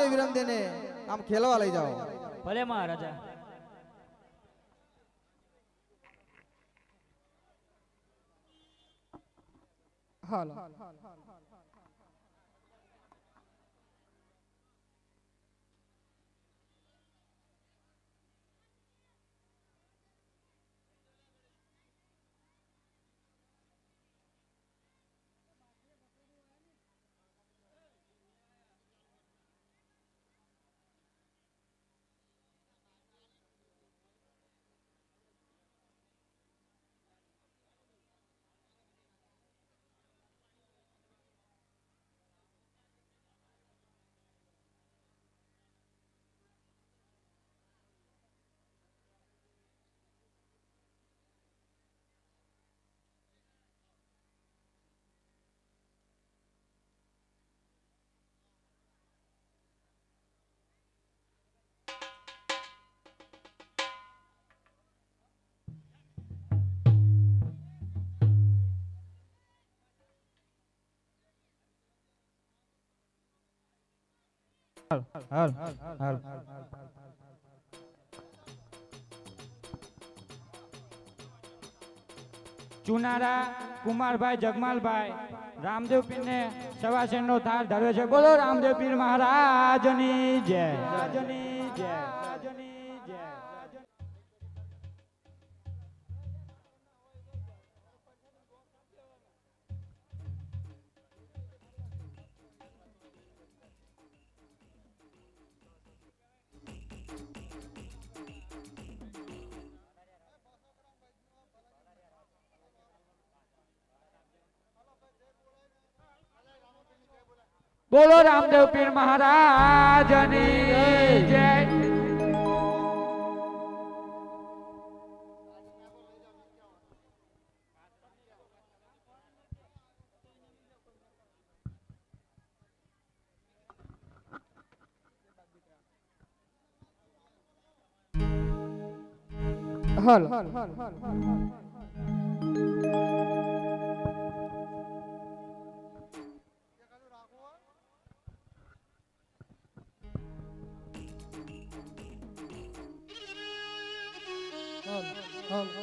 રામદેવ વિરમદે ને આમ ખેલવા લઈ જાઓ. ભલે મહારાજા. હાલો. હાલ હાલ ચુનારા કુમારભાઈ, જગમાલભાઈ, રામદેવ પીર ને સવાસેન નો થાળ ધર્યો છે. બોલો રામદેવ પીર મહારાજની જય રાજની જય. બોલો રામદેવ પીર મહારાજની જય. હલ. હલ હલ હલ હાલો હાલો.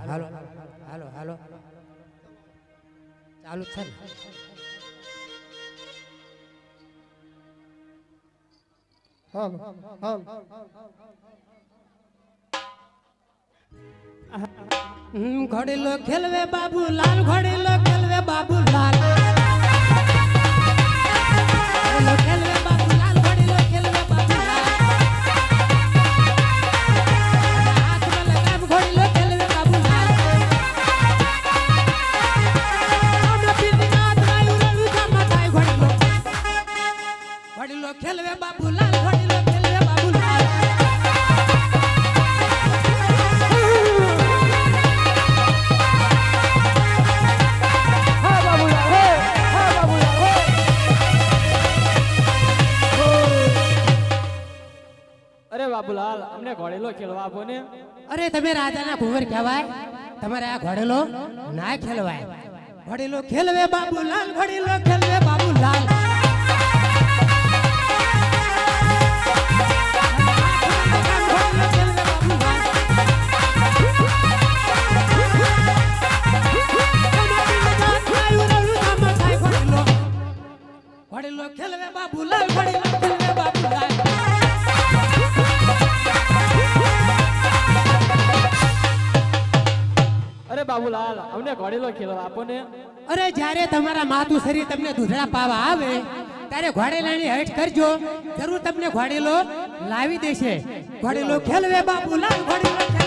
હાલો ચાલુ છે ને? હાલ હાલ. ઘોડીલો ખેલવે બાબુ લાલ ઘોડીલો ખેલવે બાબુ લાલ ઘોડીલો ખેલવે બાબુ લાલ ઘોડીલો ખેલવે બાબુ લાલ બાબુલાલ બાબુલાલ અરે બાબુલાલ અમને ઘોડેલો ખેલવા આપો ને. અરે તમે રાજાના કુંવર કહેવાય? તમારે આ ઘોડેલો ના ખેલવાય. ઘોડેલો ખેલવે બાબુલાલ ઘોડેલો ખેલવે બાબુલાલ ખેલવે બાબુલાલ ઘોડેલો ખેલવે બાબુલાલ અરે બાબુલાલ અમને ઘોડેલો ખેલવા આપો ને અરે જ્યારે તમારા માતું શરીર તમને દૂધડા પાવા આવે ત્યારે ઘોડેલાની હટ કરજો. જરૂર તમને ઘોડેલો લાવી દેશે. ઘોડેલો ખેલવે બાબુલાલ ઘોડેલો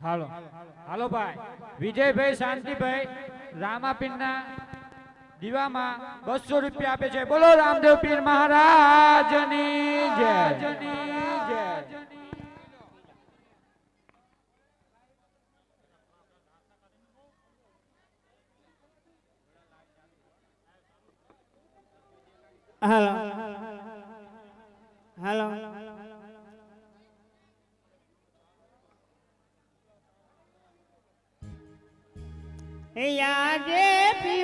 હાલ. હાલો ભાઈ. વિજયભાઈ શાંતિભાઈ રામાપીરના દીવામાં બસો રૂપિયા આપે છે. બોલો રામદેવ પીર મહારાજની જય જય હાલો હાલો યાદે પીવો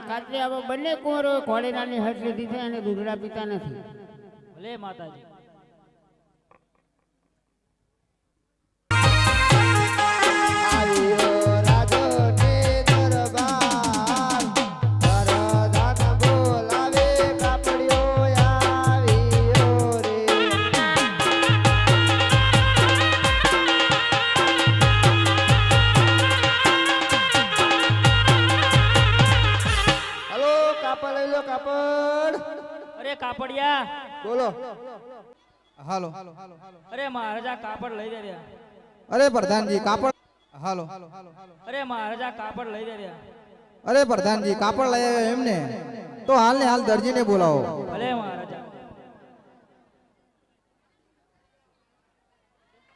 મહારાજાને કાતરી આવો, બંને કુંવરો ઘોડેલાની હટ લીધી છે અને દૂધડા પીતા નથી. ભલે માતાજી. કાપડ. અરે કાપડિયા. બોલો. હાલો. અરે મહારાજા કાપડ લઈ દે રહ્યા. અરે પ્રધાનજી કાપડ હાલો. અરે મહારાજા કાપડ લઈ દે રહ્યા. અરે પ્રધાનજી કાપડ લઈ આવ્યા એમને. તો હાલ ને હાલ દરજીને બોલાવો. અરે મહારાજા.